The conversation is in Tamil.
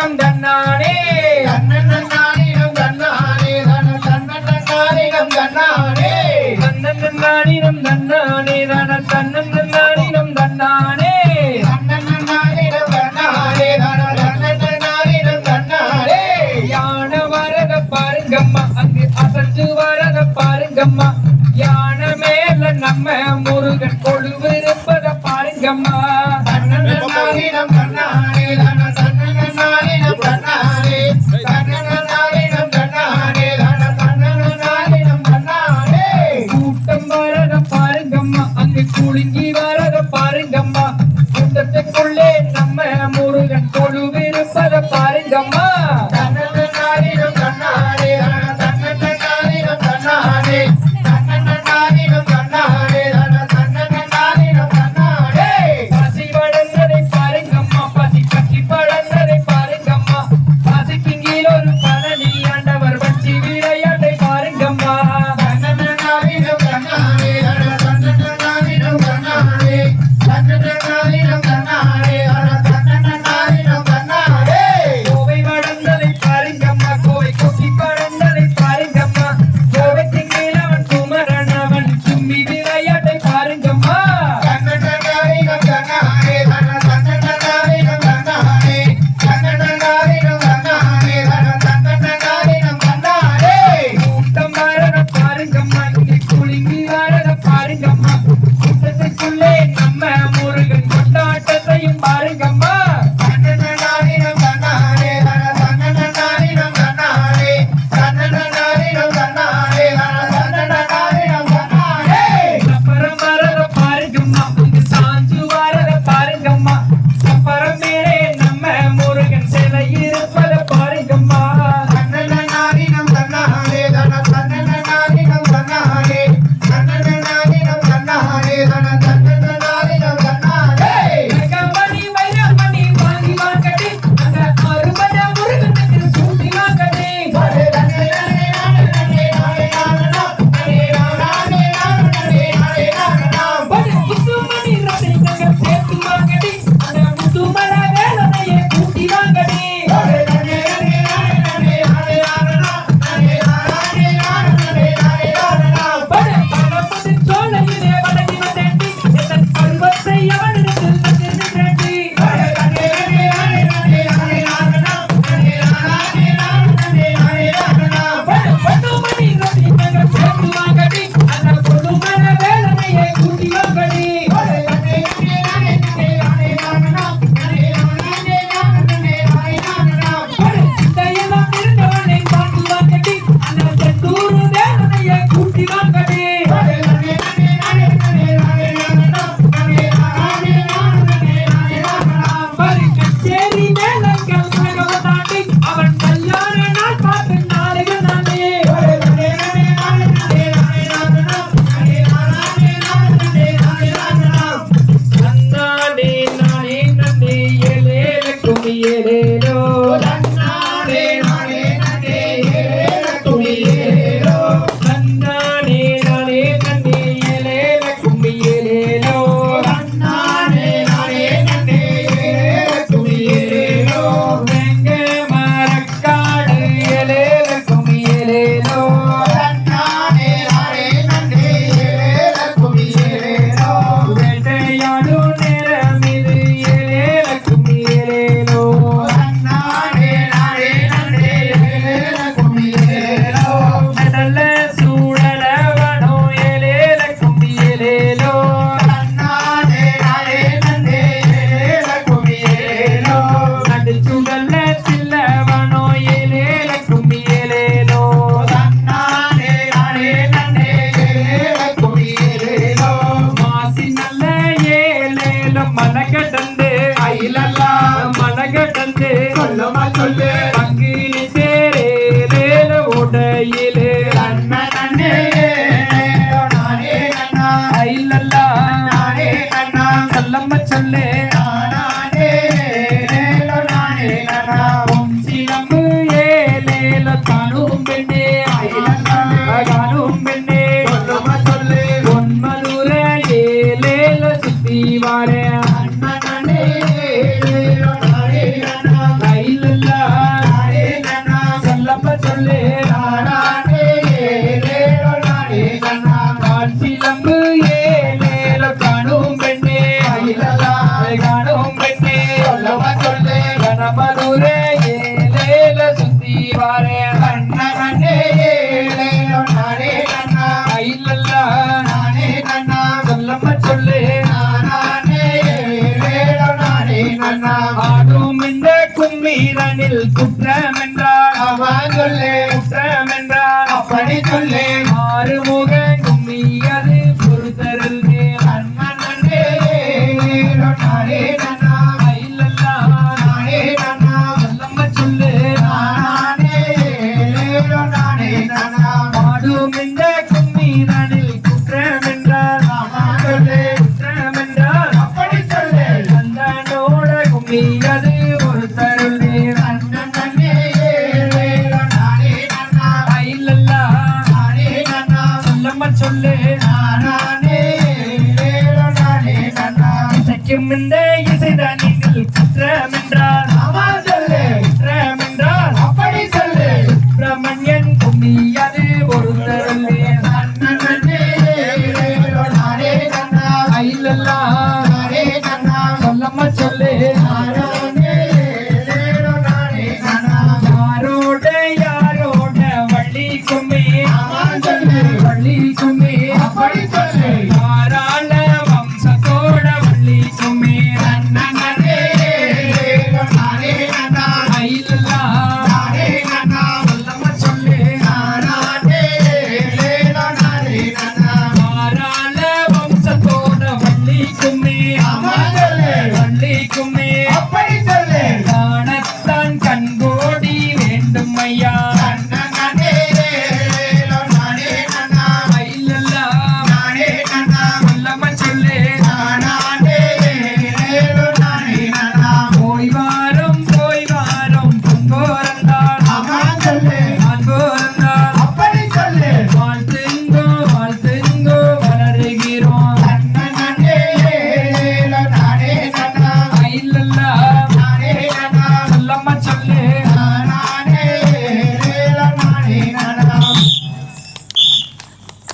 தன்னானிடம் தன்னானே. தன்னன் தன்னானிடம் தன்னானே. தனன் தன்னன் தன்னானிடம் தன்னானே. தன்னன் தன்னானிடம் தன்னானே. தனன் தன்னன் தன்னானிடம் தன்னானே. தன்னன் தன்னானிடம் தன்னானே. தனன் தன்னன் தன்னானிடம் தன்னானே. யான வரத பாருங்கம்மா. அங்கு அசத்து நம்ம முருகன் கொழுவிருப்பத பாருங்கம்மா. தன்னன் தன்னானிடம் தன்னானே. தொழுவிருப்பத பாருங்கம்மா அங்கினி சேரே லேல ஓடையிலே. ஐலல்லா. சல்லம்ம சொல்லே. ஓம் சிலம்பு ஏ லேல தானும் பெண்ணே. கனமதுரே ஏலேல சுத்தி வாரேன் கண்ண கண்ணே ஏலேலோ நானே கண்ணா. ஐலல்லா நானே கண்ணா. சொல்லம்ம சொல்லு நானே ஏலேலோ நானே கண்ணா. ஆடும் இந்த கும்மீரனில் குற்றம் என்றால் அவன் சொல்லு குற்றம் என்றால் அப்படி சொல்லு ஆறுமுக நீயது ஒரு தருள் வீரன் அண்ணன் நன்னே ஏழே நானே நன்னா. ஐலல்லா நானே நன்னா. சொல்லம்மா சொல்லு. இந்த இசைதான் நீங்கள் குற்றமென்றால் ஆமாது